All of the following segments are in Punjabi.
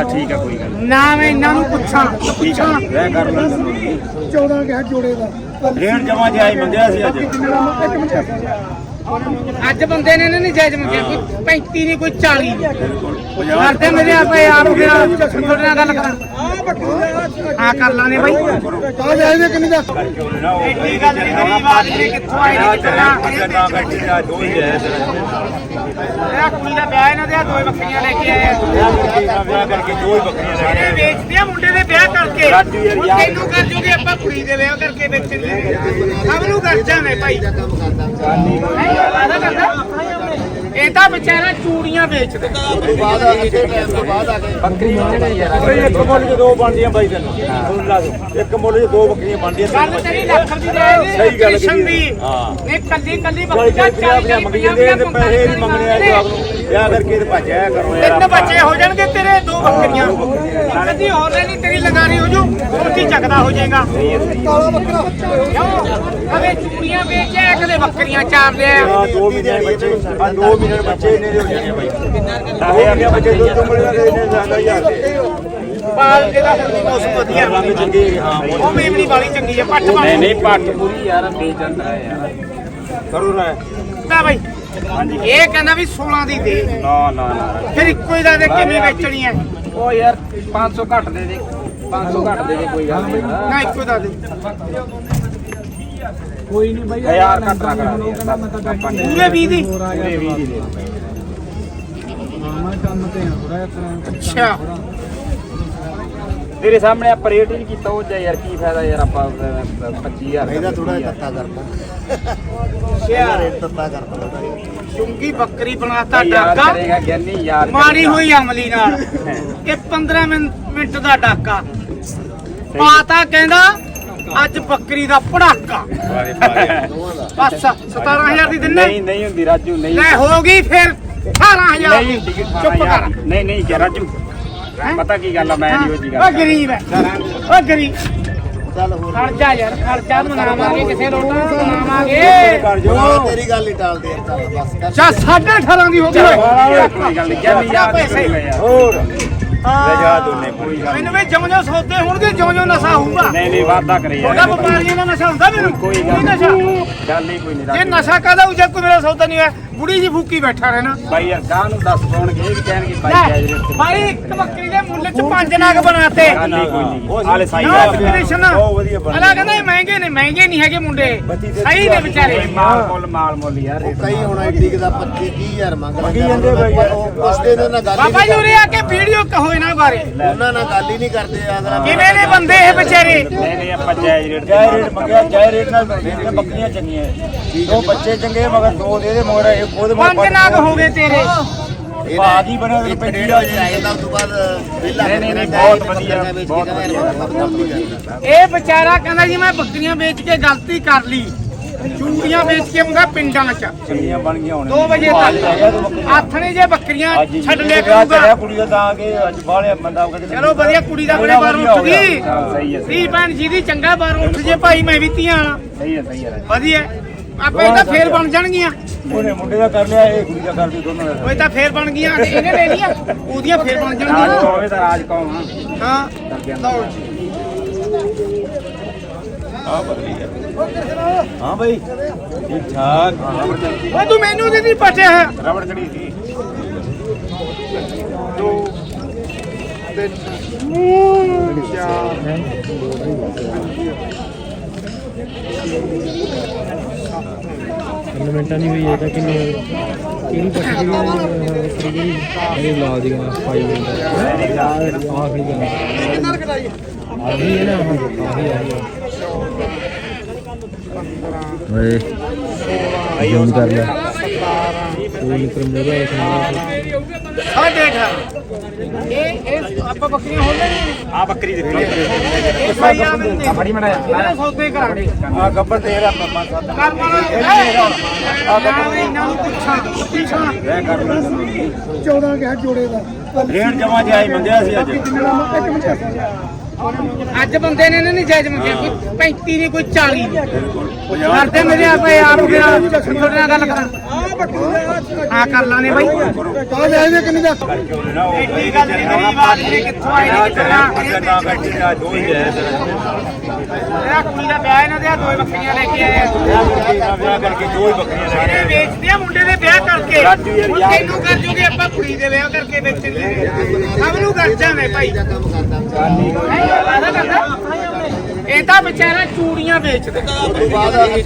ਬਸ ਠੀਕ ਆ ਕੋਈ ਗੱਲ ਨੀ। ਨਾ ਮੈਂ ਇਹਨਾਂ ਨੂੰ ਪੁੱਛਾਂ ਪੁੱਛਾਂ। ਰਹਿ ਕਰ ਲੈਂਦੇ 14 ਗਿਆ ਜੋੜੇ ਦਾ। ਰੇਣ ਜਮਾ ਜਾਈ ਮੰਗਿਆ ਸੀ ਅੱਜ। ਇੱਕ ਮਿੰਟ। ਅੱਜ ਬੰਦੇ ਨੇ ਨਹੀਂ ਜਾਇਜ਼ ਮੰਗਿਆ ਕੋਈ 35 ਨਹੀਂ ਕੋਈ 40 ਨਹੀਂ। ਕਰਦੇ ਮੇਰੇ ਆਪੇ ਆਪ ਫਿਰ ਤੁਹਾਡੇ ਨਾਲ ਗੱਲ ਕਰਾਂ। ਹਾਂ ਕਰ ਲਾਂਗੇ ਬਾਈ। ਆ ਜਾਏ ਕਿੰਨੇ ਦਾ? ਐਡੀ ਗੱਲ ਨਹੀਂ ਗਰੀਬ ਆਦਮੀ ਕਿੱਥੋਂ ਆਏ ਨੇ ਕਿੱਥੋਂ ਨਾ ਬੈਠੀ ਦਾ ਦੋ ਹੀ ਹੈ। ਇਹ ਕੁੜੀ ਦਾ ਵਿਆਹ ਇਹਨਾਂ ਦੇ ਆ ਦੋ ਬੱਕਰੀਆਂ ਲੈ ਕੇ ਆਏ ਆ। ਵਿਆਹ ਕਰਕੇ ਦੋ ਹੀ ਬੱਕਰੀਆਂ ਲੈ ਇਹਨੇ ਵੇਚਦੇ ਆ ਮੁੰਡੇ ਦੇ ਵਿਆਹ ਕਰਕੇ। ਯਾਰ ਯਾਰ। ਤੈਨੂੰ ਕਰ ਜੂਗੇ ਆਪਾਂ ਕੁੜੀ ਦੇ ਵਿਆਹ ਕਰਕੇ ਵੇਚਣਗੇ ਸਭ ਨੂੰ ਕਰ ਜਾਵੇਂ ਭਾਈ। ਨਹੀਂ, ਇਹ ਤਾਂ ਵਿਚਾਰਾ ਚੂੜੀਆਂ ਵੇਚਦਾ। ਓਏ ਇੱਕ ਮੁੱਲ ਚ ਦੋ ਬਣਦੀਆਂ ਬਾਈ ਤੈਨੂੰ। ਸੁਣ ਲਾ ਤੂੰ। ਇੱਕ ਮੁੱਲ ਚ ਦੋ ਬੱਕਰੀਆਂ ਬਣਦੀਆਂ ਗੱਲ ਤੇਰੀ ਲੱਖ ਦੀ ਜਾਏਗੀ ਸਹੀ ਗੱਲ ਕਹੀ ਦੀ। ਹਾਂ। ਇਹ ਕੱਲੀ ਕੱਲੀ ਬੱਕਰੀਆਂ ਚਾਲੀ ਪੰਜਾਹ ਮੰਗੀ ਜਾਂਦੇ ਤੇ ਪੈਸੇ ਨਹੀਂ ਮੰਗਣੇ ਆ ਜਵਾਬ ਨੂੰ। ਵਿਆਹ ਕਰਕੇ ਤੇ ਭੱਜਿਆ ਕਰੋ ਯਾਰ ਤਿੰਨ ਬੱਚੇ ਹੋ ਜਾਣਗੇ ਤੇਰੇ ਦੋ ਬੱਕਰੀਆਂ। ਕਦੀ ਹੋਰ ਨਹੀਂ ਤੇਰੀ ਲਗਾਰੀ ਹੋ ਜੂ ਉੱਥੇ ਚੱਕਦਾ ਹੋ ਜਾਏਗਾ। ਕਾਲਾ ਬੱਕਰਾ ਕਿਉਂ? ਅਵੇ ਚੂੜੀਆਂ ਵੇਚਿਆ ਕਦੇ ਬੱਕਰੀਆਂ ਚਾਰ ਲਿਆ। ਆ ਦੋ ਮਹੀਨੇ ਦੇ ਬੱਚੇ ਆ ਦੋ ਮਹੀਨੇ ਦੇ ਬੱਚੇ ਇਹਨੇ ਦੇ ਹੋ ਜਾਣੇ ਬਾਈ ਆਹੇ ਆਪਣੇ ਬੱਚੇ ਦੋ ਦੋ ਮਿਲਣਾ ਤੇ ਇਹਨੇ ਜ਼ਿਆਦਾ ਹਜ਼ਾਰ ਦੇ ਪਾਲ ਹੁਣ ਵੀ ਮੌਸਮ ਵਧੀਆ। ਰੰਗ ਚੰਗੇ ਹਾਂ ਉਹ ਮੇਮਣੀ ਵਾਲੀ ਚੰਗੀ ਹੈ ਪੱਟ ਵਾਲੀ ਨਹੀਂ ਪੱਟ ਪੂਰੀ ਯਾਰ ਵੇਚਣ ਹੈ ਯਾਰ। ਕਰੋ ਨਾ ਦਾ ਬਾਈ। ਇਹ ਕਹਿੰਦਾ ਵੀ 16 ਦੀ ਦੇ। ਨਾ ਨਾ ਨਾ। ਫਿਰ ਇੱਕੋ ਹੀ ਦਾ ਦੇ ਕਿਵੇਂ ਵੇਚਣੀ ਹੈ? ਉਹ ਯਾਰ 500 ਘੱਟ ਦੇ ਦੇ। 500 ਘੱਟ ਦੇ ਦੇ ਕੋਈ ਗੱਲ ਨਹੀਂ। ਨਾ ਇੱਕੋ ਦਾ ਦੇ। ਕੋਈ ਨਹੀਂ ਬਾਈ ਹਜ਼ਾਰ ਘੱਟ ਨਾ ਕਰਾ ਦੇ। ਯਾਰ ਪੂਰੇ 20 ਦੀ? ਪੂਰੇ 20 ਦੀ ਦੇ। ਮੈਂ ਕੰਮ ਤੇ ਆ ਥੋੜਾ ਜਿਹਾ ਅੱਛਾ। ਤੇਰੇ ਸਾਹਮਣੇ ਆਪਾਂ ਰੇਟ ਨਹੀਂ ਕੀਤਾ ਉਹ ਯਾਰ ਕੀ ਫਾਇਦਾ ਯਾਰ ਆਪਾਂ 25000 ਇਹਦਾ ਥੋੜਾ ਜਿਹਾ ਤੱਤਾ ਕਰਦਾ। ਅੱਛਾ ਰੇਟ ਤੱਤਾ ਜਿਹਾ। ਚੁੰਗੀ ਬੱਕਰੀ ਬਣਾਤਾ ਡਾਕਾ। ਮਾਰੀ ਹੋਈ ਅਮਲੀ ਨਾਲ। ਇਹ 15 ਮਿੰਟ ਮਿੰਟ ਦਾ ਡਾਕਾ। ਪਾਤਾ ਕਹਿੰਦਾ ਅੱਜ ਬੱਕਰੀ ਦਾ ਪੜਾਕਾ। ਬਸ 17000 ਦੀ ਦਿੰਨੇ। ਨਹੀਂ ਨਹੀਂ ਹੁੰਦੀ ਰਾਜੂ ਨਹੀਂ। ਲੈ ਹੋ ਗਈ ਫਿਰ 18000 ਨਹੀਂ ਦੀ। ਹੁੰਦੀ ਚੁੱਪ ਕਰ। ਨਹੀਂ ਨਹੀਂ ਕਿ ਰਾਜੂ। ਪਤਾ ਕੀ ਗੱਲ ਆ ਮੈਂ ਨਹੀਂ ਉਹ ਜੀ ਉਹ ਗੱਲ ਗਰੀਬ ਹੈ। ਉਹ ਗਰੀਬ। ਚੱਲ ਹੋਰ ਖਰਚਾ ਯਾਰ ਖਰਚਾ ਮਨਾਵਾਂਗੇ ਕਿਸੇ ਰੋਟਾ ਮਨਾਵਾਂਗੇ ਕਰ ਜੋ। ਉਹ ਤੇਰੀ ਗੱਲ ਹੀ ਟਾਲਦੇ ਯਾਰ ਚੱਲ ਬਸ ਕਰ। ਚਾ 18.5 ਦੀ ਹੋ ਗਈ। ਓਏ ਕੋਈ ਗੱਲ ਨਹੀਂ ਗਿਆਨੀ ਯਾਰ ਪੈਸੇ। ਹੋਰ। ਲੈ ਜਾ ਦੋਨੇ ਕੋਈ ਗੱਲ ਮੈਨੂੰ ਵੀ ਜਿਉਂ ਜਿਉਂ ਸੌਦੇ ਹੋਣਗੇ ਜਿਉਂ ਜਿਉਂ ਨਸ਼ਾ ਹੋਊਗਾ। ਨਹੀਂ ਨਹੀਂ ਵਾਦਾ ਕਰੇ ਉਹਦਾ ਯਾਰ ਵਪਾਰੀਆਂ ਦਾ ਨਸ਼ਾ ਹੁੰਦਾ ਮੈਨੂੰ। ਕੋਈ ਗੱਲ ਨਸ਼ਾ। ਨਹੀਂ ਗੱਲ ਹੀ ਕੋਈ ਨਹੀਂ ਜੇ ਰਾਜੂ ਨਸ਼ਾ ਕਾਦਾ ਹੋ ਜੇ ਕੋਈ ਮੇਰਾ ਸੌਦਾ ਨਹੀਂ ਹੋਇਆ। ਬੁੜੀ ਜੀ ਫੂਕੀ ਬੈਠਾ ਰਹਿਣਾ। ਬਾਈ ਯਾਰ ਗਾਂ ਨੂੰ ਦੱਸ ਪਾਉਣਗੇ ਇਹ ਵੀ ਕਹਿਣਗੇ ਬਾਈ ਜਾਇਜ਼ ਰੇਟ ਤੇ ਭਾਈ ਇੱਕ ਬੱਕਰੀ ਦੇ ਮੁੱਲ ਚ ਪੰਜ ਨਾਗ ਬਣਾਤੇ। ਗੱਲ ਹੀ ਕੋਈ ਨਹੀਂ ਹਾਲੇ ਸਾਈ ਨਾ ਕੰਡੀਸ਼ਨ ਬਹੁਤ ਵਧੀਆ ਬਣ ਅਲਾ ਕਹਿੰਦਾ ਇਹ ਮਹਿੰਗੇ ਨੇ ਮਹਿੰਗੇ ਨਹੀਂ ਹੈਗੇ ਮੁੰਡੇ। ਸਹੀ ਨੇ ਵਿਚਾਰੇ। ਮਾਲ ਮੁੱਲ ਮਾਲ ਮੁੱਲ ਯਾਰ। ਕਈ ਹੁਣ ਐਡੀ ਦਾ 25 30000 ਮੰਗ ਮੰਗੀ ਜਾਂਦੇ ਬਾਈ ਯਾਰ। ਪੁੱਛਦੇ ਨੇ ਨਾ ਗੱਲ ਬਾਬਾ ਜੀ ਨਹੀਂ ਉਰੇ ਆ ਕੇ ਵੀਡੀਓ ਕਹੋ ਇਹਨਾਂ ਬਾਰੇ। ਉਹਨਾਂ ਨਾਲ ਗੱਲ ਹੀ ਨਹੀਂ ਕਰਦੇ ਅਗਲਾ ਕਿਵੇਂ ਨੇ ਬੰਦੇ ਇਹ ਵਿਚਾਰੇ? ਨਹੀਂ ਨਹੀਂ ਆਪਾਂ ਜਾਇਜ਼ ਰੇਟ ਜਾਇਜ਼ ਰੇਟ ਮੰਗਿਆ। ਜਾਇਜ਼ ਰੇਟ ਨਾਲ ਵੇਚਦੇ ਬੱਕਰੀਆਂ ਚੰਗੀਆਂ ਦੋ ਬੱਚੇ ਚੰਗੇ ਮਗਰ ਦੋ ਦੇ ਦੇ ਮਗਰ ਇੱਕ ਉਹਦੇ ਮਗਰ ਪੰਜ ਨਾਗ ਹੋ ਗਏ ਤੇਰੇ। ਬਾਜੀ ਬਣਿਆ ਤੇ ਵਜੇ ਆਏ ਤਾਂ ਉਸ ਤੋਂ ਬਾਅਦ ਵਿਹਲਾ ਨਹੀਂ, ਨਹੀਂ, ਬਹੁਤ ਵਧੀਆ। ਇਹ ਵਿਚਾਰਾ ਕਹਿੰਦਾ ਜੀ ਮੈਂ ਬੱਕਰੀਆਂ ਵੇਚ ਕੇ ਗਲਤੀ ਕਰ ਲਈ। ਚੂੜੀਆਂ ਵੇਚ ਕੇ ਆਉਂਦਾ ਪਿੰਡਾਂ 'ਚ। ਚੰਗੀਆਂ ਬਣ ਗਈਆਂ ਹੁਣ। 2 ਵਜੇ ਤੱਕ। ਆਥਣੇ ਜੇ ਬੱਕਰੀਆਂ ਹੀ ਛੱਡ ਲਿਆ ਕਰੂਗਾ। ਕੁੜੀ ਦਾ ਤਾਂ ਕਿ ਅੱਜ ਬਾਹਲੇ ਬੰਦਾ ਕਹਿੰਦੇ ਚਲੋ ਵਧੀਆ ਕੁੜੀ ਦਾ ਆਪਣੇ ਬਾਹਰੋਂ ਉੱਠ ਗਈ ਹਾਂ, ਸਹੀ ਹੈ ਧੀ ਭੈਣ ਜੀ ਦੀ ਚੰਗਾ ਬਾਹਰੋਂ ਉੱਠ ਜੇ ਭਾਈ ਮੈਂ ਵੀ ਧੀਆਂ ਵਾਲਾ ਸਹੀ ਹੈ ਸਹੀ ਹੈ ਵਧੀਆ। ਆਪਾਂ ਇਹ ਤਾਂ ਫੇਰ ਬਣ ਜਾਣਗੀਆਂ। ਉਹਨੇ ਮੁੰਡੇ ਦਾ ਕਰ ਲਿਆ ਇਹ ਕੁੜੀ ਦਾ ਕਰ ਲਈ ਦੋਨੋਂ ਦਾ। ਉਹ ਤਾਂ ਫੇਰ ਬਣ ਗਈਆਂ ਤੇ ਇਹਨੇ ਲੈ ਲਈਆਂ। ਉਹਦੀਆਂ ਫੇਰ ਬਣ ਰਾਜ ਜਾਣਗੀਆਂ ਕੌਵੇ ਤਾਂ ਰਾਜ ਕੌਮ ਹਾਂ ਹਾਂ ਲਓ ਜੀ। ਆ ਬਦਲੀ ਹਾਂ ਬਈ। ਠੀਕ ਠਾਕ। ਉਹ ਤੂੰ ਮੈਨੂੰ ਨਹੀਂ ਪਟਿਆ ਹੈ ਰਬੜ ਚੜੀ ਸੀ। ਤਿੰਨ ਮਿੰਟਾਂ ਨਹੀਂ ਹੋਈ ਇਹ ਤਾਂ ਕਿੰਨੀ ਕਿਹੜੀ ਪੱਟੀ ਜਿਹੜੀ ਜਿਹੜੀ ਇਹ ਲਾ ਦੀਆਂ ਪਾਈ ਜਾਂਦਾ ਆਖਰੀ ਗੱਲ ਆਹੀ ਹੈ ਨਾ ਆਹੀ ਆਹੀ ਓਏ। ਜੂਮ ਕਰ ਲੈ। ਸਾਢੇ 18 ਇਹ ਇਹ ਆਪਾਂ ਬੱਕਰੀਆਂ ਹੋ ਲੈਣੀਆਂ ਆ ਬੱਕਰੀ ਦੇ। ਫੇਰ ਇਹ ਸਹੀ ਆ ਮੈਨੂੰ ਆ ਫੜੀ ਮੜਾ ਇਹਦੇ ਸੌਦੇ ਕਰਾਂਗੇ ਆ ਗੱਬਰ ਤੇ ਇਹਦਾ ਪੰਜ ਸੱਤ ਕਰ ਮਾਣਾ ਨਾ ਵੀ ਇਹਨਾਂ ਨੂੰ ਪੁੱਛਾਂ ਪੁੱਛਾਂ ਰਹਿ ਕਰ ਲੈਂਦੇ 14 ਗਿਆ ਜੋੜੇ ਦਾ ਰੇਟ ਜਮਾ ਜਾਈ ਮੰਗਿਆ ਸੀ ਅੱਜ ਇੱਕ ਮਿੰਟ ਅੱਜ ਬੰਦੇ ਨੇ ਇਹਨੇ ਨਹੀਂ ਜਾਇਜ਼ ਮੰਗਿਆ ਕੋਈ 35 ਨਹੀਂ ਕੋਈ 40 ਨਹੀਂ। ਕਰਦੇ ਮੇਰੇ ਆਪੇ ਆਪ ਨਾਲ ਤੁਹਾਡੇ ਨਾਲ ਗੱਲ ਕਰਾਂ। ਹਾਂ ਕਰ ਲਾਣੇ ਬਾਈ। ਕਾ ਜਾਇਦੇ ਕਿੰਨੇ ਦਾ? ਐਡੀ ਗੱਲ ਨਹੀਂ ਗਰੀਬ ਆਦਮੀ ਕਿੱਥੋਂ ਆਏ ਨੇ ਕਿੱਥੋਂ ਨਾ ਇਹਦਾ ਕੁੜੀ ਦਾ ਵਿਆਹ ਇਹਨਾਂ ਦੇ ਆ ਦੋ ਬੱਕਰੀਆਂ ਲੈ ਕੇ ਆਏ ਆ ਇਹਨੇ ਵੇਚਦੇ ਆ ਮੁੰਡੇ ਦੇ ਵਿਆਹ ਕਰਕੇ। ਹੁਣ ਤੈਨੂੰ ਕਰ ਜੂਗੇ ਆਪਾਂ ਕੁੜੀ ਦੇ ਵਿਆਹ ਕਰਕੇ ਵੇਚਣਗੇ। ਸਭ ਨੂੰ ਕਰ ਜਾਵੇਂ ਭਾਈ। ਇਹ ਤਾਂ ਵਿਚਾਰਾ ਚੂੜੀਆਂ ਵੇਚਦੇ। ਤੋਂ ਬਾਅਦ ਆ ਕੇ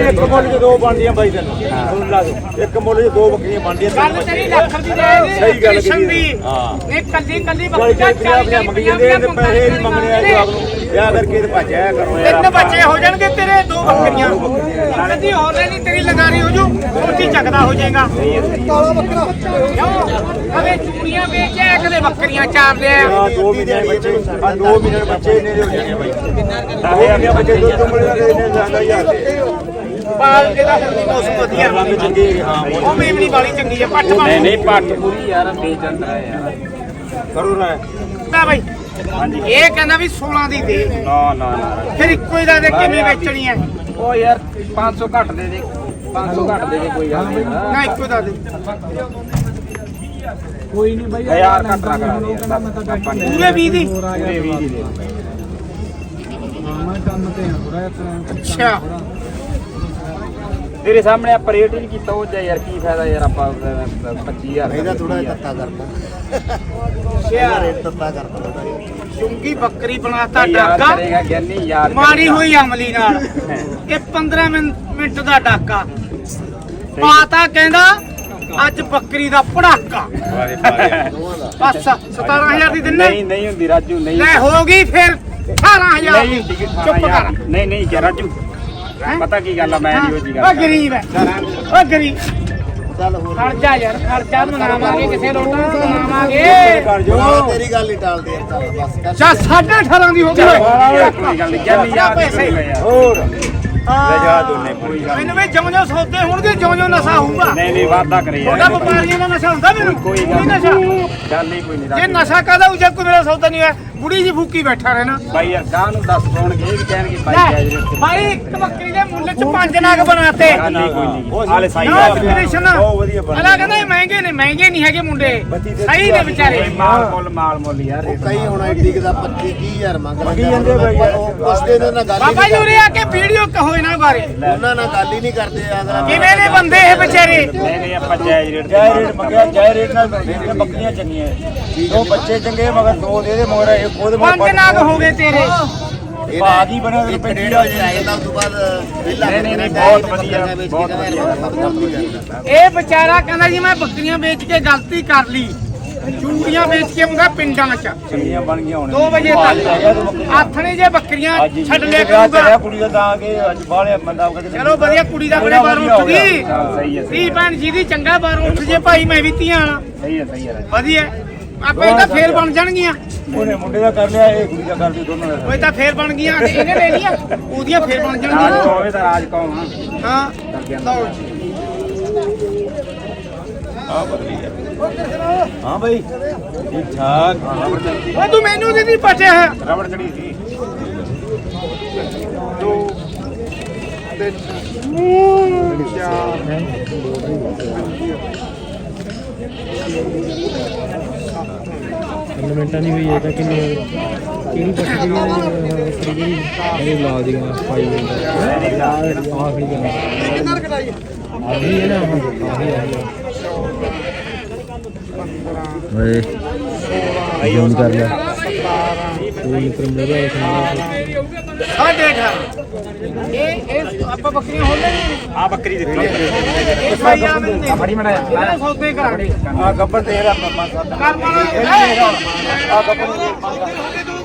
ਇੱਕ ਮੁੱਲ ਚ ਦੋ ਬਣਦੀਆਂ ਬਾਈ ਤੈਨੂੰ। ਸੁਣ ਲਾ ਤੂੰ। ਇੱਕ ਮੁੱਲ ਚ ਦੋ ਬੱਕਰੀਆਂ ਬਣਦੀਆਂ ਗੱਲ ਤੇਰੀ ਲੱਖ ਦੀ ਦੇ ਸਹੀ ਗੱਲ ਕ੍ਰਿਸ਼ਨ ਕਰੀ ਦੀ ਹਾਂ। ਇਹ ਕੱਲੀ ਕੱਲੀ ਚਾਲੀ ਬੱਕਰੀਆਂ ਚਾਲੀ 40 ਪੰਜਾਹ ਮੰਗੀ ਜਾਂਦੇ ਤੇ ਪੈਸੇ ਨਹੀਂ ਮੰਗਣੇ ਆ ਜਵਾਬ। ਨੂੰ ਵਿਆਹ ਕਰਕੇ ਤੇ ਭੱਜਿਆ ਕਰੋ ਯਾਰ ਤਿੰਨ ਬੱਚੇ ਹੋ ਜਾਣਗੇ ਤੇਰੇ ਦੋ ਬੱਕਰੀਆਂ। ਕਦੀ ਹੋਰ ਲੈ ਨਹੀਂ ਤੇਰੀ ਲਗਾਰੀ ਹੋ ਜੂ ਉੱਚੀ ਚੱਕਦਾ ਹੋ ਜਾਏਗਾ? ਕਾਲਾ ਬੱਕਰਾ। ਕਿਉਂ? ਕਦੇ ਚੂੜੀਆਂ ਵੇਚਿਆ ਕਦੇ ਬੱਕਰੀਆਂ ਚਾਰ ਲਿਆ ਆ ਦੋ ਮਹੀਨੇ ਦੇ ਬੱਚੇ ਆ ਦੋ ਮਹੀਨੇ ਦੇ ਬੱਚੇ ਇੰਨੇ ਦੇ ਹੋ ਜਾਣੇ ਬਾਈ। ਦਸ ਹਜ਼ਾਰ ਦੇ ਬੱਚੇ ਦੋ ਦੋ ਮਿਲਣਾ ਤੇ ਇੰਨੇ ਜ਼ਿਆਦਾ ਯਾਰ ਪਾਲ ਕੇ ਦਾ ਹਰਦੀ ਮੌਸਮ ਵਧੀਆ। ਰੰਗ ਚੰਗੇ ਹਾਂ ਉਹ ਮੇਮਣੀ ਵਾਲੀ ਚੰਗੀ ਹੈ ਪੱਟ ਬਣ ਨਹੀਂ ਨਹੀਂ ਪੱਟ। ਪੂਰੀ ਯਾਰ ਵੇਚਣ ਦਾ ਯਾਰ ਕਰੋ ਨਾ ਨਾ ਬਾਈ। ਇਹ ਕਹਿੰਦਾ ਵੀ 16 ਦੀ ਦੇ। ਨਾ ਨਾ ਨਾ। ਫਿਰ ਇੱਕੋ ਹੀ ਦਾ ਦੇ ਕਿਵੇਂ ਵੇਚਣੀ ਹੈ ਉਹ ਯਾਰ 500 ਘੱਟ ਦੇ ਦੇ 500 ਘੱਟ ਦੇ ਦੇ ਕੋਈ ਗੱਲ ਨਹੀਂ। ਨਾ ਇੱਕੋ ਦਾ ਦੇ। ਕੋਈ ਨਹੀਂ ਬਾਈ ਯਾਰ ਘੱਟ ਨਾ ਕਰਾ ਦੇ ਯਾਰ ਬਸ ਆਪਾਂ ਨੇ ਪੂਰੇ 20 ਦੀ। ਪੂਰੇ 20 ਦੀ ਦੇ ਅੱਛਾ। ਤੇਰੇ ਸਾਹਮਣੇ ਆਪਾਂ ਰੇਟ ਹੀ ਨਹੀਂ ਕੀਤਾ ਉਹ ਜਾ ਯਾਰ ਕੀ ਫਾਇਦਾ ਯਾਰ ਆਪਾਂ 25000 ਇਹਦਾ ਥੋੜਾ ਜਿਹਾ ਤੱਤਾ ਕਰਦਾ ਰੇਟ ਚੁੰਗੀ ਬੱਕਰੀ ਬਣਾਤਾ ਡਾਕਾ। ਕਰੇਗਾ ਗਿਆਨੀ ਯਾਰ ਮਾਰੀ ਹੋਈ ਅਮਲੀ ਨਾਲ। ਇਹ 15 ਮਿੰਟ ਮਿੰਟ ਦਾ ਡਾਕਾ। ਪਾਤਾ ਕਹਿੰਦਾ ਅੱਜ ਬੱਕਰੀ ਦਾ ਪੜਾਕਾ। ਬਸ 17000 ਦੀ ਦਿੰਨੇ? ਨਹੀਂ ਨਹੀਂ ਹੁੰਦੀ ਰਾਜੂ ਨਹੀਂ। ਲੈ ਹੋ ਗਈ ਫਿਰ 18000 ਨਹੀਂ ਦੀ। ਚੁੱਪ ਕਰ। ਨਹੀਂ ਨਹੀਂ ਯਾਰ ਰਾਜੂ? ਪਤਾ ਕੀ ਗੱਲ ਆ ਮੈਂ ਨਹੀਂ ਉਹ ਜੀ ਉਹ ਗੱਲ ਗਰੀਬ ਹੈ। ਉਹ ਗਰੀਬ। ਚੱਲ ਹੋਰ ਖਰਚਾ ਯਾਰ ਖਰਚਾ ਮਨਾਵਾਂਗੇ ਕਿਸੇ ਲੋਟਾ ਮਨਾਵਾਂਗੇ ਕਰ ਜੋ ਬਣਾ ਤੇਰੀ ਗੱਲ ਹੀ ਟਾਲਦੇ ਆ ਚੱਲ ਬਸ ਕਰ ਚਾ 18.5 ਦੀ ਹੋ ਗਈ ਓਏ। ਕੋਈ ਗੱਲ ਨਹੀਂ ਗਿਆਨੀ ਯਾਰ ਪੈਸੇ। ਯਾਰ ਹੋਰ ਲੈ ਜਾ ਦੋਨੇ ਕੋਈ ਗੱਲ ਮੈਨੂੰ ਵੀ ਜਿਉਂ ਜਿਉਂ ਸੌਦੇ ਹੋਣਗੇ ਜਿਉਂ ਜਿਉਂ ਨਸ਼ਾ ਹੋਊਗਾ। ਨਹੀਂ ਨਹੀਂ ਵਾਦਾ ਕਰੇ ਉਹਦਾ ਯਾਰ ਵਪਾਰੀਆਂ ਦਾ ਨਸ਼ਾ ਹੁੰਦਾ ਮੈਨੂੰ? ਕੋਈ ਕੋਈ ਗੱਲ ਨਸ਼ਾ? ਨਹੀਂ ਚੱਲ ਹੀ ਕੋਈ ਨਹੀਂ ਜੇ ਰਾਜੂ ਨਸ਼ਾ ਕਾਦਾ ਉਹ ਜੇ ਕੋਈ ਮੇਰਾ ਸੌਦਾ ਨਹੀਂ ਹੋਇਆ ਬੁੜੀ ਜੀ ਫੂਕੀ ਬੈਠਾ ਰਹਿਣਾ। ਬਾਈ ਯਾਰ ਗਾਂ ਨੂੰ ਦੱਸ ਪਾਉਣਗੇ ਇਹ ਵੀ ਕਹਿਣਗੇ ਬਾਈ ਲੈ, ਜਾਇਜ਼ ਰੇਟ ਤੇ। ਭਾਈ ਇੱਕ ਬੱਕਰੀ ਦੇ ਮੁੱਲ ਚ ਪੰਜ ਨਾਗ ਬਣਾਤੇ। ਗੱਲ ਹੀ ਕੋਈ ਨਹੀਂ। ਹਾਲੇ ਸਾਈ ਨਾ ਗੱਲ ਕੰਪੀਟੀਸ਼ਨ ਬਹੁਤ ਵਧੀਆ ਬਣ ਅਲਾ ਕਹਿੰਦਾ ਇਹ ਮਹਿੰਗੇ ਨੇ ਮਹਿੰਗੇ ਨਹੀਂ ਹੈਗੇ ਮੁੰਡੇ। ਸਹੀ ਨੇ ਵਿਚਾਰੇ। ਮਾਲ ਮੁੱਲ ਮਾਲ ਮੁੱਲ ਯਾਰ ਰੇਟ ਕਈ ਹੁਣ ਐਡੀ ਕੁ ਦਾ 25 30000 ਮੰਗ ਮੰਗੀ ਜਾਂਦੇ ਬਾਈ ਯਾਰ। ਉਸ ਦੇ ਨਾਲ ਗੱਲ ਹੀ ਬਾਬਾ ਜੀ ਨਹੀਂ ਉਰੇ ਆ ਕੇ ਵੀਡੀਓ ਕਹੋ ਬਾਰੇ? ਉਹਨਾਂ ਨਾਲ ਗੱਲ ਹੀ ਨਹੀਂ ਕਰਦੇ ਅਗਲਾ ਕਿਵੇਂ ਨੇ ਬੰਦੇ ਇਹ ਵਿਚਾਰੇ? ਨਹੀਂ ਨਹੀਂ ਆਪਾਂ ਜਾਇਜ਼ ਰੇਟ ਤੇ ਜੈ ਰੇਟ ਮੰਗਿਆ ਜੈ ਰੇਟ ਨਾਲ ਮੇਰੀਆਂ ਬੱਕਰੀਆਂ ਚੰਗੀਆਂ ਦੋ ਬੱਚੇ ਚੰਗੇ ਮਗਰ ਦੋ ਦੇ ਦੇ ਮਗਰ ਇੱਕ ਉਹਦੇ ਮਗਰ ਪੰਜ ਨਾਗ ਹੋ ਗਏ ਤੇਰੇ। ਬਣਿਆ ਡੇਢ ਉਸ ਤੋਂ ਬਾਅਦ ਨਹੀਂ, ਨਹੀਂ, ਬਹੁਤ ਵਧੀਆ, ਬਹੁਤ ਇਹ ਵਿਚਾਰਾ ਕਹਿੰਦਾ ਜੀ ਮੈਂ ਬੱਕਰੀਆਂ ਵੇਚ ਕੇ ਗਲਤੀ ਕਰ ਲਈ। ਚੂੜੀਆਂ ਵੇਚ ਕੇ ਆਉਂਦਾ ਪਿੰਡਾਂ 'ਚ। ਚੰਗੀਆਂ ਬਣ ਗਈਆਂ ਹੁਣ। 2 ਵਜੇ ਤੱਕ ਆਥਣੇ ਜੇ ਬੱਕਰੀਆਂ ਹੀ ਛੱਡ ਲਿਆ ਕਰੂਗਾ। ਕੁੜੀ ਦਾ ਤਾਂ ਕਿ ਅੱਜ ਬਾਹਲੇ ਬੰਦਾ ਕਦੇ ਚਲੋ ਵਧੀਆ ਕੁੜੀ ਦਾ ਬੜੇ ਬਾਹਰੋਂ ਉੱਠ ਗਈ। ਸਹੀ ਹੈ ਧੀ ਭੈਣ ਜੀ ਦੀ ਚੰਗਾ ਬਾਹਰੋਂ ਉੱਠ ਜੇ ਭਾਈ ਮੈਂ ਵੀ ਧੀਆਂ ਵਾਲਾ। ਸਹੀ ਹੈ ਸਹੀ ਹੈ ਰਾਜੂ। ਵਧੀਆ। ਆਪੇ ਤਾਂ ਫੇਰ ਬਣ ਜਾਣਗੀਆਂ। ਉਹਨੇ ਮੁੰਡੇ ਦਾ ਕਰ ਲਿਆ ਇਹ ਕੁੜੀ ਦਾ ਕਰ ਦਿਓ ਦੋਨੋਂ ਦਾ ਉਹ ਤਾਂ ਫੇਰ ਬਣ ਗਈਆਂ ਇਹਨੇ ਲੈ ਲਈਆਂ ਉਹਦੀਆਂ ਫੇਰ ਬਣ ਰਾਜ ਜਾਣਗੀਆਂ। ਹੋਵੇ ਤਾਂ ਰਾਜ ਆ? ਹਾਂ ਲਓ ਜੀ। ਹਾਂ ਵਧੀਆ ਹਾਂ? ਭਾਈ ਠੀਕ ਠਾਕ। ਓਏ ਤੂੰ ਮੈਨੂੰ ਨਹੀਂ ਪਟਿਆ। ਹੈ ਰਬੜ ਚੜੀ ਸੀ। ਤਿੰਨ ਮਿੰਟਾਂ ਦੀ ਹੋਈ ਹੈ ਤਾਂ ਕਿੰਨੇ ਕਿਹੜੀ ਪੱਟੀ ਦੀ ਜਿਹੜੀ ਇਹ ਲਾ ਦੀਆਂ ਪਾਈ ਹੁੰਦਾ ਆਖਰੀ ਗੱਲ ਆਹੀ ਹੈ? ਨਾ ਆਹੀ ਆਹੀ ਓਏ ਜੂਨ ਕਰ ਲੈ। ਕੋਈ ਕ੍ਰਿਮਨਲ ਦਾ ਸਾਢੇ 18 ਇਹ ਇਹ ਆਪਾਂ ਬੱਕਰੀਆਂ ਹੋ ਲੈਣੀ ਆ ਬੱਕਰੀ ਦਿੱਤੀ ਇਹ ਭਾਈ ਆ ਮੜਾ ਇਹਦੇ ਸੌਦੇ ਕਰਾਂਗੇ। ਆ ਗੱਬਰ ਤੇ ਇਹਦਾ ਮਾਮਾ ਸਾਡਾ ਕਰ ਮਾਣਾ ਆ ਗੱਬਰ ਦੇ ਦੋ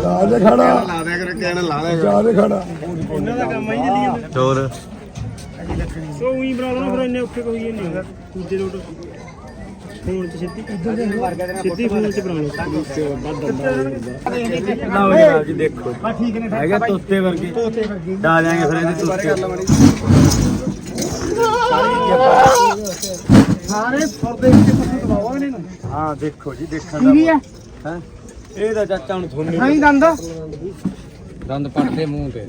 ਲਾ ਦੇ ਖੜਾ। ਲਾ ਦਿਆ ਕਰ ਕਹਿਣ ਲਾ ਦਿਆ ਲਾ ਦੇ ਖੜਾ। ਸੋ ਉਹੀ ਬਣਾ ਲੈਣਾ ਫਿਰ ਇੰਨੇ ਔਖੇ ਕੋਈ ਨਹੀਂ ਹੁੰਦਾ। ਦੂਜੇ ਲੋਟ ਫੋਨ ਚ ਸਿੱਧੀ ਸਿੱਧੀ ਫੋਨ ਚ ਬਣਾ ਲਓ। ਵੱਧ ਦੰਦਾ ਲਓ ਜਨਾਬ ਜੀ ਦੇਖੋ। ਠੀਕ ਨੇ ਹੈਗਾ ਤੋਤੇ ਵਰਗੇ। ਤੋਤੇ ਵਰਗੇ। ਡਾਲਾਂਗੇ ਫਿਰ ਇਹਦੇ ਤੋਤੇ। ਸਾਰੇ ਫਰਦੇ ਵਿੱਚ ਪੱਤੀ ਦਬਾਵਾਂਗੇ ਇਹਨੂੰ। ਹਾਂ ਦੇਖੋ ਜੀ ਦੇਖਣ ਦਾ ਕੀ ਹੈ? ਇਹ ਤਾਂ ਚਾਚਾ ਹੁਣ ਤੁਹਾਨੂੰ ਨਹੀਂ ਦੰਦ? ਦੰਦ। ਪੱਟਦੇ ਮੂੰਹ ਤੇ।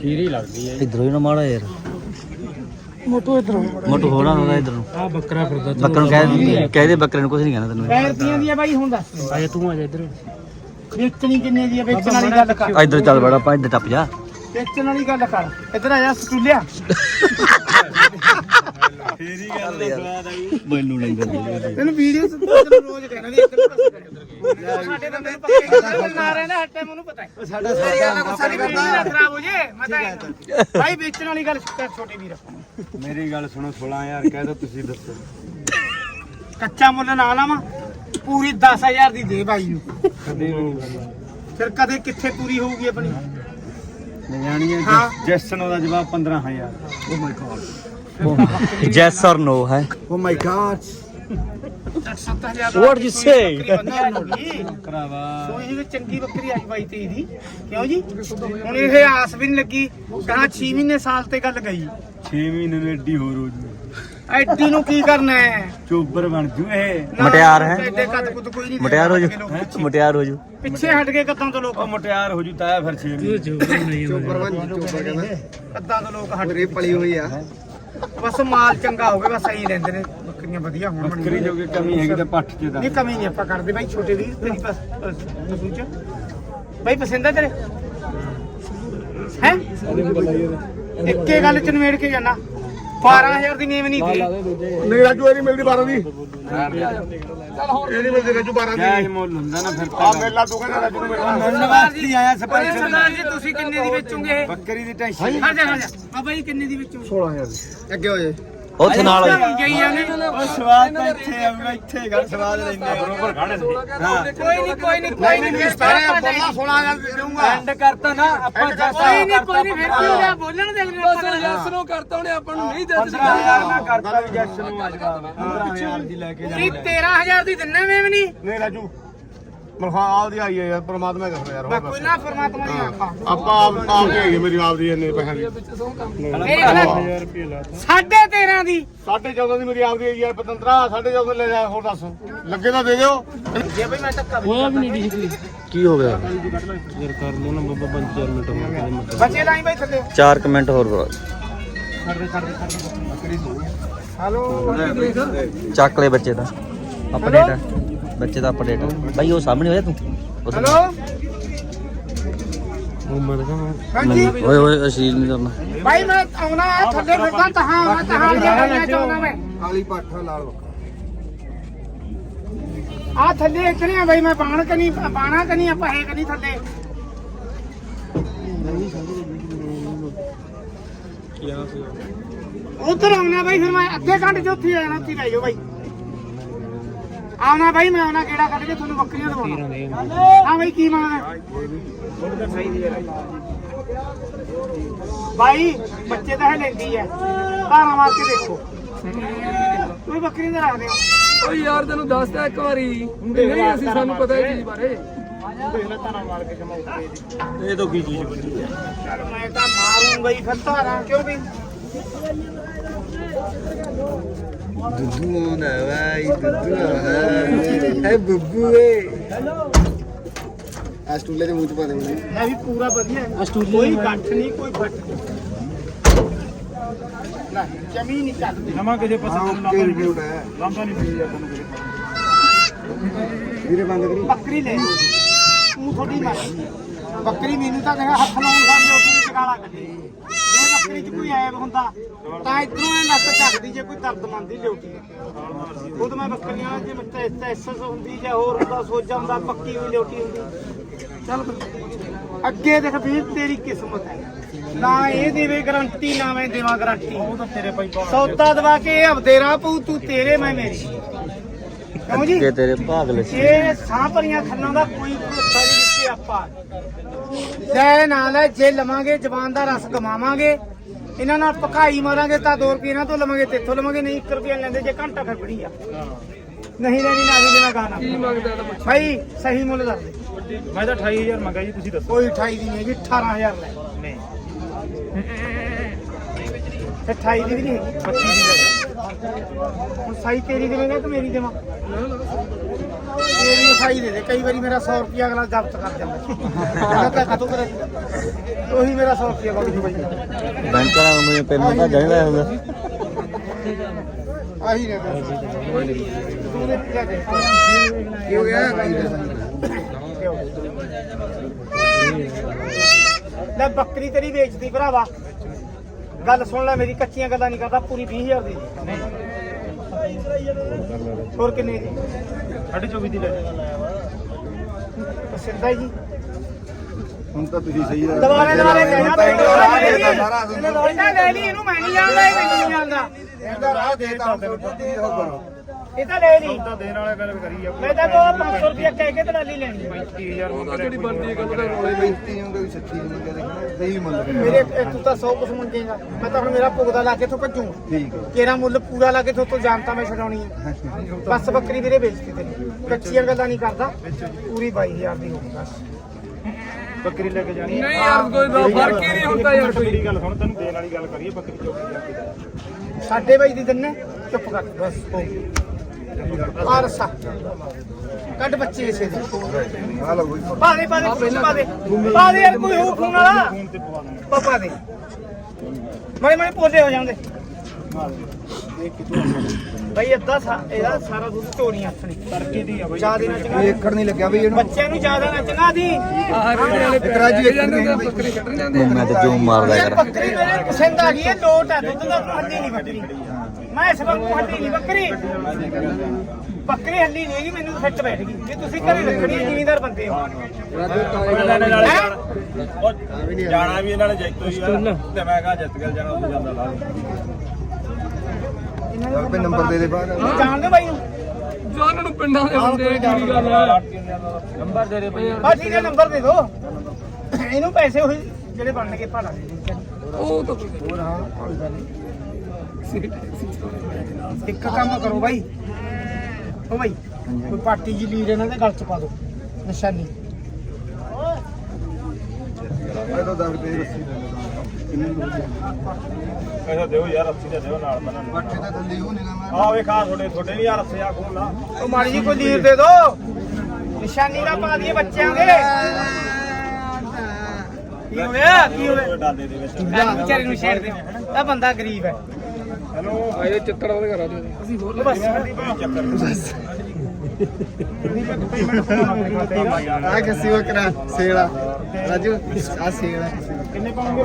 ਖੀਰੀ ਲੱਗਦੀ ਹੈ ਇਧਰੋਂ ਹੀ ਨਾ ਮਾੜਾ ਯਾਰ ਮੋਟੋ ਇਧਰੋਂ ਮੋਟੂ ਹੋਣਾ ਹੋਗਾ ਇਧਰ ਨੂੰ। ਆ ਬੱਕਰਾ ਫਿਰਦਾ ਬੱਕਰ ਨੂੰ ਕਹਿ ਕਹਿ ਦੇ ਬੱਕਰੇ ਨੂੰ ਕੁਝ ਨਹੀਂ ਕਹਿਣਾ ਤੈਨੂੰ ਪੈਰ ਦੀਆਂ ਦੀ ਆ ਬਾਈ ਹੁਣ ਦੱਸ। ਆ ਜਾ ਤੂੰ ਆ ਜਾ ਇੱਧਰ। ਵੇਚਣੀ ਕਿੰਨੇ ਦੀ ਆ ਵੇਚਣ ਵਾਲੀ ਗੱਲ ਕਰ ਇੱਧਰ ਚੱਲ ਬੜਾ ਆਪਾਂ ਇੱਧਰ ਟੱਪ ਜਾ। ਵੇਚਣ ਵਾਲੀ ਗੱਲ ਕਰ। ਇੱਧਰ ਆ ਜਾ ਸਟੂਲਿਆ ਮੈਨੂੰ ਨਹੀਂ ਕਰਦੀ ਤੈਨੂੰ ਵੀਡੀਓ ਤੈਨੂੰ ਰੋਜ਼ ਕਹਿਣਾ ਵੀ ਇੱਕ ਨੂੰ ਪਾਸੇ ਕਰਿਆ ਸਾਡੇ ਬੰਦੇ ਨੂੰ ਪੱਕੇ ਕਰ ਨਾ ਰਹਿਣਾ ਹਰ ਟਾਈਮ ਉਹਨੂੰ ਪਤਾ ਹੈ। ਸਾਡਾ ਸਾਰੀ ਵੀਡੀਓ ਨਾ ਖਰਾਬ ਹੋ ਜੇ ਮੈਂ ਤਾਂ ਭਾਈ ਵੇਚਣ ਵਾਲੀ ਗੱਲ ਕਰ ਛੋਟੇ ਵੀਰ ਮੇਰੀ ਗੱਲ ਸੁਣੋ 16000 ਕਹਿ ਦੋ ਤੁਸੀਂ ਦੱਸੋ। ਕੱਚਾ ਮੁੱਲ ਨਾ ਲਾਵਾਂ ਪੂਰੀ 10000 ਦੀ ਦੇ ਬਾਈ ਨੂੰ। ਕਦੇ ਫਿਰ ਕਦੇ ਕਿੱਥੇ ਪੂਰੀ ਹੋਊਗੀ ਆਪਣੀ? ਜਾਣੀ ਹੈ ਹਾਂ। ਜੈਸਨ ਉਹਦਾ ਜਵਾਬ 15000 yes or no ਹੈ oh my god. What you say? ਕਰਾਵਾ ਸੋ ਇਹ ਚੰਗੀ ਬੱਕਰੀ ਆਈ ਬਾਈ ਤੇ ਦੀ। ਕਿਉਂ ਜੀ? ਹੁਣ ਇਹ ਆਸ ਵੀ ਨਹੀਂ ਲੱਗੀ ਕਹਾ 6 ਮਹੀਨੇ ਸਾਲ ਤੇ ਗੱਲ ਗਈ। 6 ਮਹੀਨੇ ਨੂੰ ਐਡੀ ਹੋ ਕੀ ਕਰਨਾ ਚੋਬਰ ਬਣ ਮਟਿਆਰ ਹੈ? ਮਟਿਆਰ ਹੋ ਜੂ। ਪਿੱਛੇ। ਹਟ ਕੇ ਕੱਦਾਂ ਤੋਂ ਲੋਕ। ਮਟਿਆਰ ਹੋ ਜੂ ਤਾਂ ਫਿਰ 6 ਮਹੀਨੇ। ਚੋਬਰ ਬਣ ਜੂ ਕਹਿੰਦਾ ਕੱਦਾਂ ਤੋਂ ਲੋਕ ਹਟ ਕੇ ਪਲੀ ਹੋਈ ਆ। ਬਸ ਮਾਲ ਚੰਗਾ ਹੋਵੇ ਬਸ ਸਹੀ ਲੈਂਦੇ ਨੇ। ਬੱਕਰੀਆਂ ਵਧੀਆ ਹੋਣ। ਬੱਕਰੀ ਜੋ ਕਿ ਕਮੀ ਹੈਗੀ ਤਾਂ ਪੱਠ ਚ ਦਾ ਨਹੀਂ ਕਮੀ ਨਹੀਂ ਆਪਾਂ ਕਰਦੇ। ਬਾਈ ਛੋਟੇ ਵੀਰ ਤੇਰੀ ਬਸ ਪਸੂ ਚ। ਬਾਈ ਪਸੰਦ ਆ ਤੇਰੇ? ਹੈ? ਇੱਕੇ ਗੱਲ ਚ ਨਵੇੜ ਕੇ ਜਾਣਾ। 12000 ਦੀ ਨੀਮ ਨਹੀਂ ਦੇ ਨਹੀਂ ਰਾਜੂ ਇਹਦੀ ਮਿਲਦੀ 12 ਦੀ। ਇਹ ਨਹੀਂ ਮਿਲਦੀ ਰਾਜੂ 12 ਜਾਇਜ਼ ਮੁੱਲ ਹੁੰਦਾ ਨਾ ਫਿਰ ਆ ਮੇਲਾ ਤੂੰ ਕਹਿੰਦਾ ਰਾਜੂ ਨੂੰ ਮਿਲਣਾ। ਧੰਨਵਾਦ ਜੀ ਆਇਆ ਸਰਪੰਚ ਸਰਦਾਰ ਜੀ ਤੁਸੀਂ ਕਿੰਨੇ ਦੀ ਵੇਚੋਗੇ ਬੱਕਰੀ ਦੀ ਟੈਨਸ਼ਨ ਹਾਂ ਜਾ ਹਾਂ ਜਾ। ਬਾਬਾ ਜੀ ਕਿੰਨੇ ਦੀ ਵੇਚੋਗੇ? 16000 ਅੱਗੇ ਹੋ ਜੇ। ਉੱਥੇ ਨਾਲ ਗਈ ਜਾਂਦੇ ਉਹ ਸਵਾਦ ਤਾਂ ਇੱਥੇ ਆਊਗਾ ਇੱਥੇ ਗੱਲ ਸਵਾਦ ਲੈਂਦੇ ਬਰੋਬਰ ਖੜੇ ਹਾਂ। ਕੋਈ ਨਹੀਂ ਕੋਈ ਨਹੀਂ ਕੋਈ ਨਹੀਂ ਜਾਈਏ। 16000 ਦੇ ਦੇਊਂਗਾ ਐਂਡ ਕਰਤਾ ਨਾ ਆਪਾਂ ਜੈਸਾ ਕੋਈ ਨਹੀਂ ਕੋਈ ਨਹੀਂ ਫਿਰ ਕੀ ਹੋ ਗਿਆ ਬੋਲਣ ਦੇ ਅਗਲੇ ਆਪਾਂ ਨੂੰ ਕਰਤਾ ਉਹਨੇ ਆਪਾਂ ਨੂੰ ਨਹੀਂ 15000 ਨਾ ਕਰਤਾ ਵੀ ਜੈਸ ਨੂੰ। ਅੱਜ 15000 ਦੀ ਲੈ ਕੇ ਪੂਰੀ 13000 ਦੀ ਦਿੰਨੇ ਮੈਂ ਵੀ ਨਹੀਂ। ਨਹੀਂ ਰਾਜੂ। ਆਪ ਦੀ ਆਈ ਹੈ ਯਾਰ ਪਰਮਾਤਮਾ ਕਰ ਯਾਰ ਮੈਂ ਹੋਰ ਕੋਈ। ਨਾ ਪਰਮਾਤਮਾ ਦੀ ਆਪਾਂ ਆਪਾਂ ਆਪ ਆਪ ਦੀ ਹੈਗੀ ਮੇਰੀ ਆਪ ਦੀ ਇੰਨੇ ਪੈਸੇ ਦੀ। ਮੇਰੇ ਖਿਆਲ ਸਾਢੇ 13 ਦੀ। ਸਾਢੇ 14 ਦੀ ਮੇਰੀ ਆਪ ਦੀ ਹੈਗੀ ਯਾਰ ਪਤੰਤਰਾ ਸਾਢੇ 14 ਲੈ ਜਾ ਹੋਰ ਦੱਸ। ਲੱਗੇ ਤਾਂ ਦੇ ਦਿਓ। ਜੇ ਬਈ ਮੈਂ ਧੱਕਾ ਹੋਇਆ ਵੀ ਨਹੀਂ ਡੀ ਕੀ ਹੋ ਗਿਆ? ਯਾਰ ਕਰ ਲੋ ਨਾ ਬੱਬਾ 5-4 ਮਿੰਟ ਮਤ ਬੱਚੇ ਲਾਈ ਬਈ ਥੱਲੇ। ਚਾਰ ਕਮੈਂਟ ਹੋਰ ਬਰੋ ਹਲੋ। ਚੱਕ ਲੈ ਬੱਚੇ ਦਾ ਅਪਡੇਟ ਬੱਚੇ ਦਾ ਅਪਡੇਟ ਬਾਈ ਉਹ ਸਾਹਮਣੇ ਹੋਇਆ ਤੂੰ। ਹਲੋ? ਉਹ ਮਰ ਗਿਆ ਹਾਂਜੀ? ਓਏ ਓਏ ਅਸ਼ੀਲ ਨਹੀਂ ਕਰਨਾ। ਭਾਈ ਮੈਂ ਆਉਣਾ ਆ ਥੱਲੇ ਫਿਰਦਾ ਤਹਾਂ ਮੈਂ ਤਹਾਂ ਲਿਆ ਚਾਹੁੰਦਾ ਮੈਂ। ਕਾਲੀ ਪਾਠਾ ਲਾਲ ਆ ਥੱਲੇ ਇਤਨੇ ਆ ਬਈ ਮੈਂ ਬਾਣ ਕਨੀ ਬਾਣਾ ਕਨੀ ਆਪਾਂ ਹੈ ਕਨੀ ਥੱਲੇ। ਉਧਰ ਆਉਣਾ ਬਾਈ ਫਿਰ ਮੈਂ ਅੱਧੇ ਘੰਟੇ ਚ ਉੱਥੇ ਆ ਜਾਣਾ ਉੱਥੇ ਲੈ ਜਾਓ ਬਾਈ। ਆਉਣਾ ਬਾਈ ਮੈਂ ਆਉਣਾ ਕਿਹੜਾ ਕੱਢ ਕੇ ਤੁਹਾਨੂੰ ਬੱਕਰੀਆਂ ਦਵਾਉਣਾ। ਹਾਂ ਬਾਈ ਕੀ ਮੰਗਦਾ ਬਾਈ ਬੱਚੇ ਤਾਂ ਹੈ ਲੈਂਦੀ ਐ ਧਾਰਾ ਮਾਰ ਕੇ ਦੇਖੋ। ਕੋਈ ਬੱਕਰੀ ਦਾ ਰੱਖਦੇ ਹੋ ਓ ਯਾਰ ਤੈਨੂੰ ਦੱਸਦਾ ਇੱਕ ਵਾਰੀ। ਨਹੀਂ ਅਸੀਂ ਸਾਨੂੰ ਪਤਾ ਇਹ ਚੀਜ਼ ਬਾਰੇ। ਇਹ ਤਾਂ ਕੀ ਚੀਜ਼ ਬਣੀ। ਚੱਲ ਮੈਂ ਤਾਂ ਮਾਰੂੰਗਾ ਹੀ ਫਿਰ ਧਾਰਾ ਕਿਉਂ ਵੀ? ਦੁੱਧੂ ਆਉਂਦਾ ਵਾਈ ਦੁੱਧੂ ਆਉਂਦਾ ਹੈ ਬੱਬੂ ਏ ਆ ਸਟੂਲੇ ਦੇ ਮੂੰਹ ਚ ਪਾ ਦੇ ਇਹ ਵੀ ਪੂਰਾ ਵਧੀਆ ਹੈ ਕੋਈ ਗੱਠ ਨਹੀਂ ਕੋਈ ਫੱਟ ਨਹੀਂ ਨਾ ਜਮੀ ਨਹੀਂ ਚੱਲਦੀ ਨਵਾਂ ਕਿਸੇ ਪਸੰਦ ਨੂੰ ਕੀ ਲਾਂਭਾ ਰਿਵਿਊ ਨਹੀਂ ਹੈ ਲਾਂਭਾ ਨਹੀਂ ਪਈ ਆਪਾਂ ਨੂੰ ਵੀਰੇ ਬੰਦ ਕਰੀ ਬੱਕਰੀ ਲੈ ਤੂੰ ਥੋੜੀ ਮਰਜ਼ੀ ਬੱਕਰੀ ਮੈਨੂੰ ਤਾਂ ਕਹਿੰਦਾ ਹੱਥ ਲਾਉਣ ਸਾਹਮਣੇ ਉੱਥੇ ਤੇ ਗਾਲਾਂ ਕੱਢੇ ਜੇ ਬੱਕਰੀ 'ਚ ਕੋਈ ਐਬ ਹੁੰਦਾ ਤਾਂ ਇਧਰੋਂ ਇਹ ਲੱਤ ਚੱਕਦੀ ਜੇ ਕੋਈ ਦਰਦ ਮੰਦੀ ਲਿਉਟੀ ਖੁਦ ਮੈਂ ਬੱਕਰੀਆਂ ਜੇ ਮੈਂ ਐਸਐਸ ਹੁੰਦੀ ਜਾਂ ਹੋਰ ਹੁੰਦਾ ਸੋਜਾ ਹੁੰਦਾ ਪੱਕੀ ਹੋਈ ਲਿਉਟੀ ਹੁੰਦੀ। ਚੱਲ। ਅੱਗੇ ਦੇਖ ਵੀਰ ਤੇਰੀ ਕਿਸਮਤ ਹੈ। ਨਾ ਇਹ ਦੇਵੇ ਗਰੰਟੀ ਨਾ ਮੈਂ ਦੇਵਾਂ ਗਰੰਟੀ ਉਹ ਤਾਂ ਤੇਰੇ ਭਾਈ ਸੌਦਾ ਦਵਾ ਕੇ ਇਹ ਹਫਦੇਰਾ ਪਊ ਤੂੰ ਤੇਰੇ ਮੈਂ ਮੇਰੀ। ਕਿਉਂ ਜੀ? ਕਿ ਤੇਰੇ ਭਾਗ ਲੈ। ਇਹ ਸਾਹ ਭਰੀਆਂ ਖੰਨਾਂ ਦਾ ਕੋਈ ਭਰੋਸਾ ਨਹੀਂ ਦਿੱਤੇ ਆਪਾਂ। ਜੈ ਨਾਲ ਜੇ ਲਵਾਂਗੇ ਜ਼ਬਾਨ ਦਾ ਰਸ ਗਵਾਵਾਂਗੇ। ਇਹਨਾਂ ਨਾਲ ਪਕਾਈ ਮਾਰਾਂਗੇ ਤਾਂ 2 ਰੁਪਏ ਇਹਨਾਂ ਤੋਂ ਲਵਾਂਗੇ ਤੇਥੋਂ ਲਵਾਂਗੇ ਨਹੀਂ 1 ਰੁਪਿਆ ਲੈਂਦੇ ਜੇ ਘੰਟਾ ਫਿਰ ਬੜੀ ਆ। ਨਹੀਂ ਲੈਣੀ ਨਾ ਵੀ ਲੈਣਾ ਗਾਣਾ। ਕੀ ਮੰਗਦਾ ਤਾਂ ਪੁੱਛ? ਭਾਈ ਸਹੀ ਮੁੱਲ ਦੱਸ ਦੇ। ਮੈਂ ਤਾਂ 28000 ਮੰਗਾ ਜੀ ਤੁਸੀਂ ਦੱਸੋ। ਕੋਈ 28 ਦੀ ਨਹੀਂ ਹੈਗੀ 18000 ਲੈ। ਨਹੀਂ। ਤੇ 28 ਦੀ ਵੀ ਨਹੀਂ ਹੈਗੀ। 25 ਦੀ ਲੈ ਹੁਣ ਸਾਈ ਤੇਰੀ ਦੇਵੇਂਗਾ ਕਿ ਮੇਰੀ ਦੇਵਾਂ? ਤੇਰੀ ਸਾਈ ਦੇ ਦੇ ਕਈ ਵਾਰੀ ਮੇਰਾ 100 ਰੁਪਿਆ ਅਗਲਾ ਜ਼ਬਤ ਕਰ ਜਾਂਦਾ ਕਹਿੰਦਾ ਤਾਂ ਖਤਮ ਕਰੇ। ਉਹੀ ਮੇਰਾ 100 ਰੁਪਿਆ ਬਾਕੀ ਬਾਈ ਬੈਂਕ ਵਾਲਾ ਮੈਨੂੰ ਪੇਮੈਂਟ ਤਾਂ ਜਾਣਦਾ ਹੁੰਦਾ ਆਹੀ ਨੇ ਕੀ ਹੋ ਗਿਆ? ਲੈ ਬੱਕਰੀ ਤੇਰੀ ਵੇਚਦੀ ਭਰਾਵਾ। ਗੱਲ ਸੁਣ ਲੈ ਮੇਰੀ ਕੱਚੀਆਂ ਗੱਲਾਂ ਨਹੀਂ ਕਰਦਾ ਪੂਰੀ 20000 ਦੀ। ਹੋਰ ਕਿੰਨੇ ਦੀ? 24 ਦੀ ਲੈ ਸਿੱਧਾ ਜੀ ਹੁਣ ਤਾਂ ਤੁਸੀਂ ਸਹੀ ਆ ਦੁਬਾਰੇ ਦੁਬਾਰੇ ਕਹਿਣਾ ਤਾਂ ਇਹਦਾ ਰਾਹ ਦੇਤਾ। ਸਾਰਾ ਲੈ ਲਈ ਇਹਨੂੰ ਮੈਂ ਨਹੀਂ ਜਾਣਦਾ ਇਹ ਮੈਨੂੰ ਨਹੀਂ ਜਾਣਦਾ ਇਹਦਾ ਰਾਹ ਦੇਤਾ। ਹੁਣ ਤੁਸੀਂ ਉਹ ਕਰੋ। ਇਹ ਤਾਂ ਲੈ ਲਈ। ਤਾਂ ਦੇਣ ਵਾਲੇ ਗੱਲ ਕਰੀ ਆ। ਮੈਂ ਤਾਂ ਦੋ 500 ਰੁਪਏ ਕਹਿ ਕੇ ਦਲਾਲੀ ਲੈਣੀ ਹੈ। ਜਿਹੜੀ ਬਣਦੀ ਗੱਲ ਤਾਂ ਰੋਲੇ ਬੇਇੱਜ਼ਤੀ ਹੁੰਦੀ ਵੀ ਸੱਚੀ ਨੂੰ ਕਿਹਾ ਦੇਖਣਾ ਸਹੀ ਮੁੱਲ ਕਰਨਾ। ਮੇਰੇ ਤੂੰ ਤਾਂ 100 ਕੁਛ ਮੰਗੇਗਾ। ਮੈਂ ਤਾਂ ਹੁਣ ਮੇਰਾ ਭੁਗਦਾ ਲਾ ਕੇ ਤੋਂ ਭੱਜੂ। ਠੀਕ ਹੈ। ਤੇਰਾ ਮੁੱਲ ਪੂਰਾ ਲਾ ਕੇ ਤੋਂ ਤੋਂ ਜਾਣਤਾ ਮੈਂ ਛਡਾਉਣੀ ਹੈ ਬਸ ਬੱਕਰੀ ਵੀਰੇ ਵੇਚਤੀ ਤੇਰੀ। ਕੱਚੀਆਂ ਗੱਲਾਂ ਨਹੀਂ ਕਰਦਾ। ਪੂਰੀ 22000 ਦੀ ਹੋਊਗੀ ਬਸ। ਬੱਕਰੀ ਲੈ ਕੇ ਜਾਣੀ ਨਹੀਂ ਯਾਰ ਕੋਈ ਫ਼ਰਕ ਹੀ ਨਹੀਂ ਹੁੰਦਾ ਯਾਰ ਕੋਈ। ਗੱਲ ਸੁਣ ਤੈਨੂੰ ਦੇਣ ਵਾਲੀ ਗੱਲ ਕਰੀਏ ਬੱਕਰੀ ਚੋਕੀ ਸਾਡੇ ਬਾਈ ਦੀ ਦਿੰਨੇ ਚੁੱਪ ਕਰ। ਬਸ ਹੋ ਗਈ। ਆ ਰਸਾ ਕੱਢ ਬੱਚੇ ਇਸੇ ਦੇ। ਆ ਲਓ ਕੋਈ ਪਾ ਦੇ ਪਾ ਦੇ ਕੁਛ ਪਾ ਦੇ। ਪਾ ਦੇ ਯਾਰ ਕੋਈ ਹੋ ਫੋਨ ਵਾਲਾ। ਪਾ ਦੇ। ਮਾਰੇ ਮਾਰੇ ਪੋਲੇ ਹੋ ਜਾਂਦੇ। ਬਈ ਅੱਧਾ ਸਾ- ਇਹਦਾ ਸਾਰਾ ਦੁੱਧ ਚੋਰੀ ਆਥਣੀ ਤੜਕੇ ਦੀ ਆ ਬਈ। ਜ਼ਿਆਦਾ ਨਾ ਚੰਗਾ ਏਕੜ ਨਹੀਂ ਲੱਗਿਆ ਬਈ ਇਹਨੂੰ। ਬੱਚਿਆਂ ਨੂੰ ਜ਼ਿਆਦਾ ਨਾ ਚੰਗਾ ਦੀ। ਇਤਰਾਜੀ ਏਕੜ ਨਹੀਂ ਬੱਕਰੀ ਕੱਢਣ ਮੈਂ ਤਾਂ ਜੂਮ ਮਾਰਦਾ ਯਾਰ ਬੱਕਰੀ ਮੇਰੇ ਪਸੰਦ ਆ ਗਈ ਹੈ ਲੋਟ ਹੈ ਦੁੱਧ ਦਾ ਹੱਲੀ ਨਹੀਂ ਬੱਕਰੀ। ਮੈਂ ਇਸ ਵਕਤ ਹੱਲੀ ਨਹੀਂ ਬੱਕਰੀ। ਬੱਕਰੀ ਹੱਲੀ ਨਹੀਂ ਹੈਗੀ ਮੈਨੂੰ ਫਿੱਟ ਬੈਠ ਗਈ। ਜੇ ਤੁਸੀਂ ਘਰੇ ਰੱਖਣੀ ਹੈ, ਜ਼ਿਮੀਂਦਾਰ ਬੰਦੇ ਹੋ। ਹੈਂ? ਜਾਣਾ ਵੀ ਇਹਨਾਂ ਨੇ ਜੈਤੋ ਹੀ ਆ ਤੇ ਮੈਂ ਕਹਾ ਜਿੱਤ ਗਿਆ ਜਾਣਾ ਉਹ ਜਾਂਦਾ ਲਾ ਰੁਪਏ ਨੰਬਰ ਦੇ ਦੇ ਇਹਨੂੰ ਜਾਣਦੇ ਬਾਈ ਨੂੰ। ਜਾਨ ਨੂੰ ਪਿੰਡਾਂ ਦੇ ਬੰਦੇ ਕੀ ਗੱਲ ਹੈ ਨੰਬਰ ਦੇ ਦੇ ਬਈ। ਬਸ ਠੀਕ ਹੈ ਨੰਬਰ ਦੇ ਦਿਓ ਇਹਨੂੰ ਪੈਸੇ ਉਹੀ ਜਿਹੜੇ ਬਣਨਗੇ ਭਾੜਾ ਉਹ ਤਾਂ ਇੱਕ ਕੰਮ ਕਰੋ ਬਾਈ। ਓ ਬਾਈ ਕੋਈ ਪਾਰਟੀ ਜੀ ਲੀਰ ਇਹਨਾਂ ਦੇ ਗਲ ਚ ਪਾ ਦਿਓ ਨਿਸ਼ਾਨੀ। ਇਹ ਤਾਂ 10 ਰੁਪਏ ਦੀ ਰੱਸੀ ਲੈ ਲਓ ਕਿੰਨੇ ਨੂੰ ਪੈਸਾ ਦਿਓ ਯਾਰ 80 ਦਾ ਦਿਓ ਨਾਲ ਬਣਾ ਬੱਠੇ ਤਾਂ ਥੱਲੇ ਉਹ ਨਹੀਂ ਨਾ ਆ ਵੇਖਾ ਤੁਹਾਡੇ ਤੁਹਾਡੇ ਨਹੀਂ ਯਾਰ ਰੱਸਿਆ ਖੋਲ ਲਾ ਉਹ ਮਾੜੀ ਜੀ ਕੋਈ ਲੀਰ ਦੇ ਦਿਓ ਨਿਸ਼ਾਨੀ ਦਾ ਪਾ ਦਈਏ ਬੱਚਿਆਂ ਦੇ। ਕੀ ਹੋ ਗਿਆ ਕੀ ਹੋ ਗਿਆ ਡਾਲੇ ਦੇ ਵਿੱਚ। ਐਨ ਵਿਚਾਰੇ ਨੂੰ ਛੇੜ ਦੇ। ਇਹ ਬੰਦਾ ਗਰੀਬ ਹੈ। ਆਏ ਚਿੱਤੜ ਵਾਲੇ ਘਰਾਂ ਦੇ। ਅਸੀਂ ਹੋਰ ਉਹ ਬਸ। ਆ ਕਿਸੇ ਵਕਰਾ ਸੇਲਾ ਰਾਜੂ ਆ ਸੇਲਾ ਕਿੰਨੇ ਪਾਉਂਗੇ?